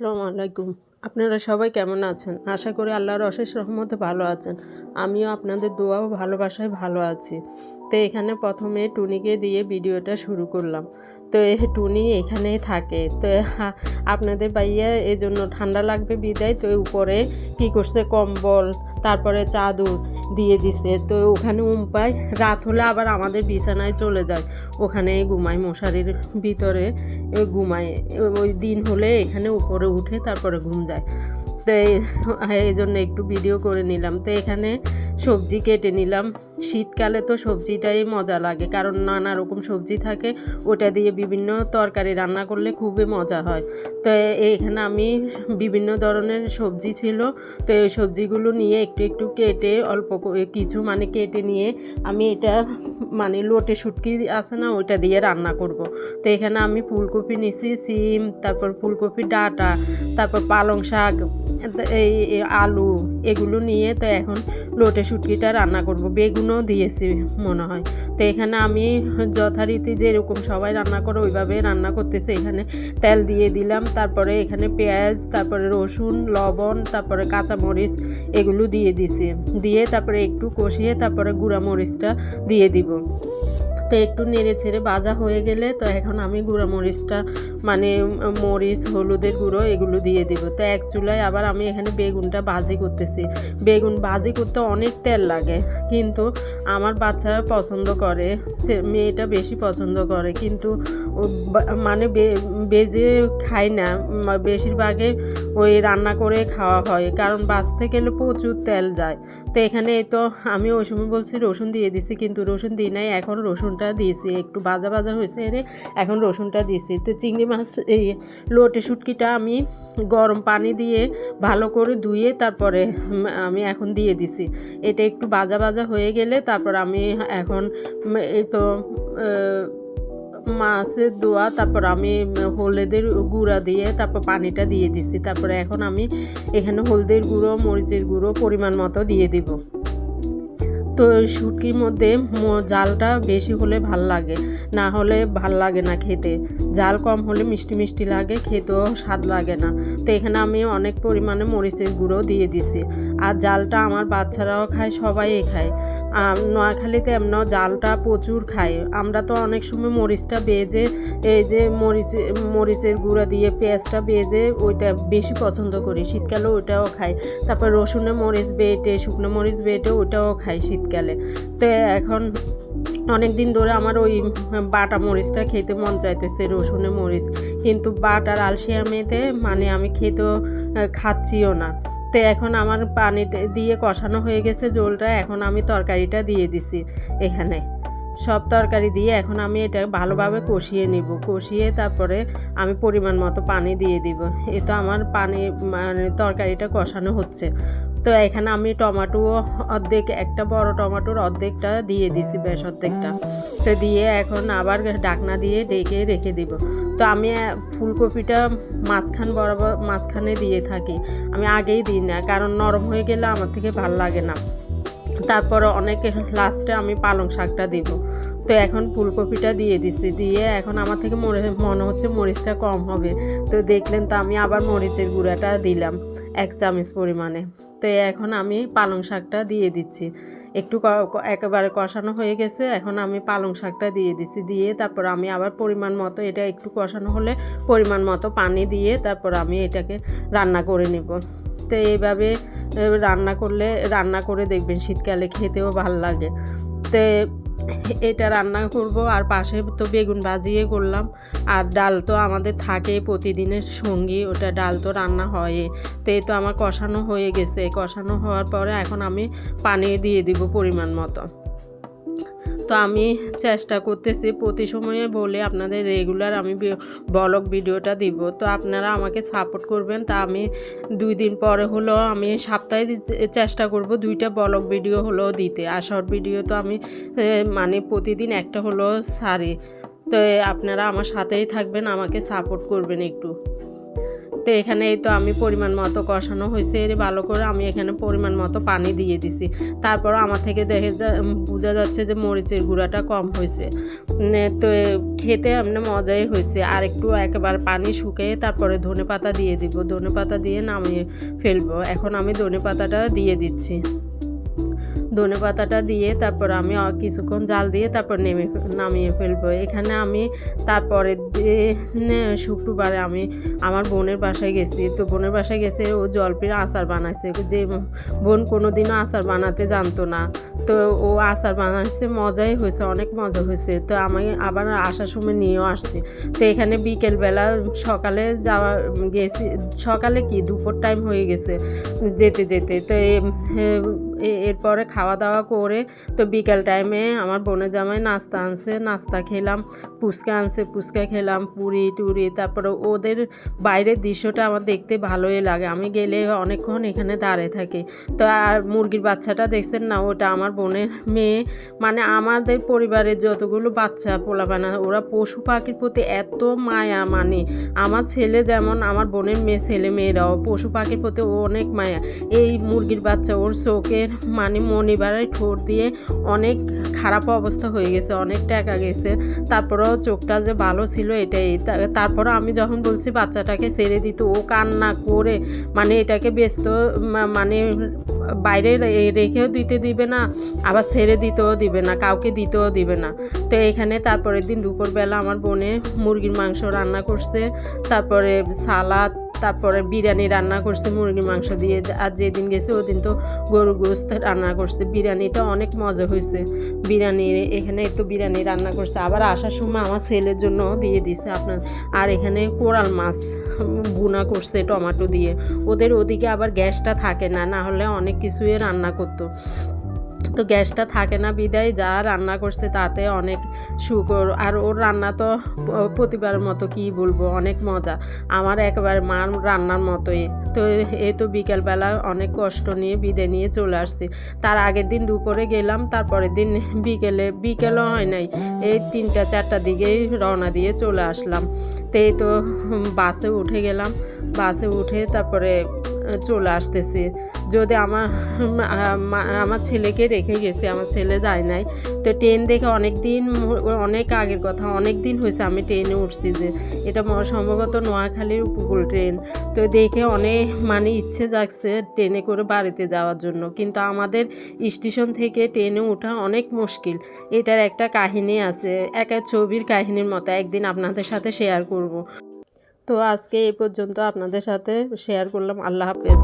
আসসালামু আলাইকুম। আপনারা সবাই কেমন আছেন? আশা করি আল্লাহর অশেষ রহমতে ভালো আছেন। আমিও আপনাদের দোয়া ও ভালোবাসায় ভালো আছি। তো এখানে প্রথমে টুনিকে দিয়ে ভিডিওটা শুরু করলাম। তো এ টুনি এখানেই থাকে। তো আপনাদের বাইয়া এজন্য জন্য ঠান্ডা লাগবে বিদায়। তো উপরে কী করছে? কম্বল তারপরে চাদর দিয়ে দিছে। তো ওখানে উম পায় রাত হলে আবার আমাদের বিছানায় চলে যায়। ওখানে ঘুমায় মশারির ভিতরে ঘুমায়। ওই দিন হলে এখানে উপরে উঠে তারপরে ঘুম যায়। তো এই জন্য একটু ভিডিও করে নিলাম। তো এখানে সবজি কেটে নিলাম। শীতকালে তো সবজিটাই মজা লাগে, কারণ নানা রকম সবজি থাকে, ওটা দিয়ে বিভিন্ন তরকারি রান্না করলে খুবই মজা হয়। তো এখানে আমি বিভিন্ন ধরনের সবজি ছিল, তো এই সবজিগুলো নিয়ে একটু একটু কেটে অল্প কিছু মানে কেটে নিয়ে আমি এটা মানে লোটে শুটকি আছে না, ওইটা দিয়ে রান্না করব। তো এখানে আমি ফুলকপি নিছি, সিম, তারপর ফুলকপি ডাঁটা, তারপর পালং শাক, এই আলু, এগুলো নিয়ে তো এখন লোটে শুটকিটা রান্না করব। বেগুনও দিয়েছি মনে হয়। তো এখানে আমি যথারীতি যেরকম সবাই রান্না করে ওইভাবে রান্না করতেছে। এখানে তেল দিয়ে দিলাম, তারপরে এখানে পেঁয়াজ, তারপরে রসুন, লবণ, তারপরে কাঁচামরিচ এগুলো দিয়ে দিছি। দিয়ে তারপরে একটু কষিয়ে তারপরে গুঁড়া মরিচটা দিয়ে দিব। তো একটু নেড়ে ছেড়ে ভাজা হয়ে গেলে তো এখন আমি গুঁড়া মরিচটা মানে মরিচ, হলুদের গুঁড়ো এগুলো দিয়ে দিব। তো এক চুলায় আবার আমি এখানে বেগুনটা ভাজি করতেছি। বেগুন ভাজি করতে অনেক তেল লাগে। কিন্তু আমার বাচ্চারা পছন্দ করে মেয়েটা বেশি পছন্দ করে। কিন্তু মানে বেজে খায় না বেশিরভাগে ওই রান্না করে খাওয়া হয়। কারণ বাঁচতে গেলে প্রচুর তেল যায়। তো এখানে তো আমি ওই সময় বলছি রসুন দিয়ে দিছি, কিন্তু রসুন দিই নাই এখন রসুনটা দিয়েছি। একটু বাজা বাজা হয়েছে এরে এখন রসুনটা দিয়েছি। তো চিংড়ি মাছ, এই লোটে শুটকিটা আমি গরম পানি দিয়ে ভালো করে ধুয়ে তারপরে আমি এখন দিয়ে দিছি। এটা একটু ভাজা ভাজা হয়ে গেলে তারপর আমি এখন এই তো মাছের দোয়া, তারপর আমি হলুদের গুঁড়া দিয়ে তারপর পানিটা দিয়ে দিছি। তারপরে এখন আমি এখানে হলদের গুঁড়ো, মরিচের গুঁড়ো পরিমাণ মতো দিয়ে দিব। তো শুটকির মধ্যে জালটা বেশি হলে ভালো লাগে, না হলে ভালো লাগে না খেতে। জাল কম হলে মিষ্টি মিষ্টি লাগে, খেতেও স্বাদ লাগে না। তো এখানে আমি অনেক পরিমাণে মরিচের গুঁড়ো দিয়ে দিছি। আর জালটা আমার বাচ্চারাও খায়, সবাই খায়। আর নোয়াখালীতে এমন জালটা প্রচুর খায়। আমরা তো অনেক সময় মরিচটা বেজে, এই যে মরিচ মরিচের গুঁড়া দিয়ে পেঁয়াজটা বেজে ওইটা বেশি পছন্দ করি। শীতকালে ওইটাও খাই। তারপর রসুনে মরিচ বেটে, শুকনো মরিচ বেটে ওইটাও খাই শীতকালে। তো এখন অনেক দিন ধরে আমার ওই বাটা মরিচটা খেতে মন চাইতেছে রসুনে মরিচ। কিন্তু বাটার আলসিয়ামেতে মানে আমি খেতেও খাচ্ছিও না। তো এখন আমার পানিটা দিয়ে কষানো হয়ে গেছে জলটা এখন আমি তরকারিটা দিয়ে দিছি এখানে। সব তরকারি দিয়ে এখন আমি এটা ভালোভাবে কষিয়ে নিব। কষিয়ে তারপরে আমি পরিমাণ মতো পানি দিয়ে দিব। এ তো আমার পানি মানে তরকারিটা কষানো হচ্ছে। তো এখানে আমি টমাটো অর্ধেক, একটা বড় টমাটোর অর্ধেকটা দিয়ে দিছি বেশ অর্ধেকটা। তো দিয়ে এখন আবার ডাকনা দিয়ে ডেকে রেখে দিব। তো আমি ফুলকপিটা মাঝখান বরাবর, মাঝখানে দিয়ে থাকি। আমি আগেই দিই না, কারণ নরম হয়ে গেলে আমার থেকে ভালো লাগে না। তারপর অনেক লাস্টে আমি পালং শাকটা দিব। তো এখন ফুলকপিটা দিয়ে দিচ্ছি দিয়ে এখন আমার থেকে মনে হচ্ছে মরিচটা কম হবে। তো দেখলেন তো আমি আবার মরিচের গুঁড়াটা দিলাম, এক চামচ পরিমাণে। তো এখন আমি পালং শাকটা দিয়ে দিচ্ছি। একটু একেবারে কষানো হয়ে গেছে, এখন আমি পালং শাকটা দিয়ে দিচ্ছি। দিয়ে তারপর আমি আবার পরিমাণ মতো এটা একটু কষানো হলে পরিমাণ মতো পানি দিয়ে তারপর আমি এটাকে রান্না করে নেব। তো এইভাবে রান্না করলে, রান্না করে দেখবেন শীতকালে খেতেও ভালো লাগে। তো এটা রান্না করব আর পাশে তো বেগুন ভাজিয়ে করলাম। আর ডাল তো আমাদের থাকে প্রতিদিনের সঙ্গে, ওটা ডাল তো রান্না হয়। তে তো আমার কষানো হয়ে গেছে। কষানো হওয়ার পরে এখন আমি পানি দিয়ে দিব পরিমাণ মতো। তো আমি চেষ্টা করতেছি প্রতি সময়ে বলে আপনাদের রেগুলার আমি ব্লগ ভিডিওটা দিব। তো আপনারা আমাকে সাপোর্ট করবেন। তা আমি দুই দিন পরে হলো আমি সপ্তাহে চেষ্টা করব দুইটা ব্লগ ভিডিও হলো দিতে। আর ভিডিও তো আমি মানে প্রতিদিন একটা হলো সারি। তো আপনারা আমার সাথেই থাকবেন, আমাকে সাপোর্ট করবেন একটু। তো এখানে এই তো আমি পরিমাণ মতো কষানো হয়েছে। এর ভালো করে আমি এখানে পরিমাণ মতো পানি দিয়ে দিছি। তারপর আমার থেকে দেখে যা, বোঝা যাচ্ছে যে মরিচের গুঁড়াটা কম হয়েছে। তো খেতে এমনি মজাই হয়েছে। আর একটু একেবারে পানি শুকিয়ে তারপরে ধনে পাতা দিয়ে দিব। ধনে পাতা দিয়ে নামিয়ে ফেলব। এখন আমি ধনে পাতাটা দিয়ে দিচ্ছি। ধনে পাতাটা দিয়ে তারপর আমি কিছুক্ষণ জাল দিয়ে তারপর নেমে নামিয়ে ফেলব। এখানে আমি তারপরে শুক্রবারে আমি আমার বোনের বাসায় গেছি। তো বোনের বাসায় গেছে, ও জলপির আচার বানাইছে। যে বোন কোনো দিনও আচার বানাতে জানতো না। তো ও আচার বানাইছে, মজাই হয়েছে, অনেক মজা হয়েছে। তো আমি আবার আসার সময় নিয়েও আসছি। তো এখানে বিকেলবেলা সকালে যাওয়া গেছি সকালে কি দুপুর টাইম হয়ে গেছে যেতে যেতে। তো এরপরে খাওয়া দাওয়া করে তো বিকেল টাইমে আমার বোনের জামাই নাস্তা আনছে, নাস্তা খেলাম, ফুচকা আনছে, ফুচকা খেলাম, পুরি, টুরি, তারপরে ওদের বাইরের দৃশ্যটা আমার দেখতে ভালোই লাগে। আমি গেলে অনেকক্ষণ এখানে দাঁড়িয়ে থাকি। তো আর মুরগির বাচ্চাটা দেখছেন না, ওটা আমার বোনের মেয়ে। মানে আমাদের পরিবারের যতগুলো বাচ্চা, পোলাপানা, ওরা পশু পাখির প্রতি এত মায়া মানে আমার ছেলে যেমন, আমার বোনের মেয়ে, ছেলে মেয়েরাও পশু পাখির প্রতি ও অনেক মায়া। এই মুরগির বাচ্চা ওর চোখের মানে মনিবারের ঠোঁট দিয়ে অনেক খারাপ অবস্থা হয়ে গেছে, অনেক টাকা গেছে। তারপরেও চোখটা যে ভালো ছিল এটাই। তারপরে আমি যখন বলছি বাচ্চাটাকে ছেড়ে দিত ও কান্না করে মানে এটাকে ব্যস্ত মানে বাইরে রেখেও দিতে দিবে না, আবার ছেড়ে দিতেও দিবে না, কাউকে দিতেও দিবে না। তো এখানে তারপরের দিন দুপুরবেলা আমার বোনে মুরগির মাংস রান্না করছে, তারপরে সালাদ তারপরে বিরিয়ানি রান্না করছে, মুরগির মাংস দিয়ে। আর যেদিন গেছে ওদিন তো গরু গোস্ত রান্না করছে। বিরিয়ানিটা অনেক মজা হয়েছে। বিরিয়ানি, এখানে একটু বিরিয়ানি রান্না করছে। আবার আসার সময় আমার ছেলের জন্য দিয়ে দিছে আপনার। আর এখানে কোরাল মাছ বুনা করছে টমেটো দিয়ে। ওদের ওদিকে আবার গ্যাসটা থাকে না না হলে অনেক কিছুই রান্না করতো। তো গ্যাসটা থাকে না, বিদায় যা রান্না করছে তাতে অনেক শুকর। আর ওর রান্না তো প- প্রতিবারের মতো কি বলব, অনেক মজা। আমার একেবারে মার রান্নার মতোই। তো এই তো বিকেলবেলা অনেক কষ্ট নিয়ে বিদায় নিয়ে চলে আসছি। তার আগের দিন দুপুরে গেলাম, তারপরের দিন বিকেলে, বিকেলও হয় নাই। এই তিনটা চারটার দিকেই রওনা দিয়ে চলে আসলাম। তো এই তো বাসে উঠে গেলাম। বাসে উঠে তারপরে চলে আসতেছি। যদি আমার আমার ছেলেকে রেখে গেছি, আমার ছেলে যায় নাই, তো ট্রেন দেখে অনেক দিন অনেক আগের কথা অনেক দিন হয়েছে আমি ট্রেনে উঠছি যে, এটা সম্ভবত নোয়াখালীর উপকূল ট্রেন তো দেখে অনেক মানে ইচ্ছে জাগছে ট্রেনে করে বাড়িতে যাওয়ার জন্য, কিন্তু আমাদের স্টেশন থেকে ট্রেনে ওঠা অনেক মুশকিল, এটার একটা কাহিনী আছে, একা ছবির কাহিনীর মতো, একদিন আপনাদের সাথে শেয়ার করব। তো আজকে এই পর্যন্ত আপনাদের সাথে শেয়ার করলাম, আল্লাহ হাফেজ।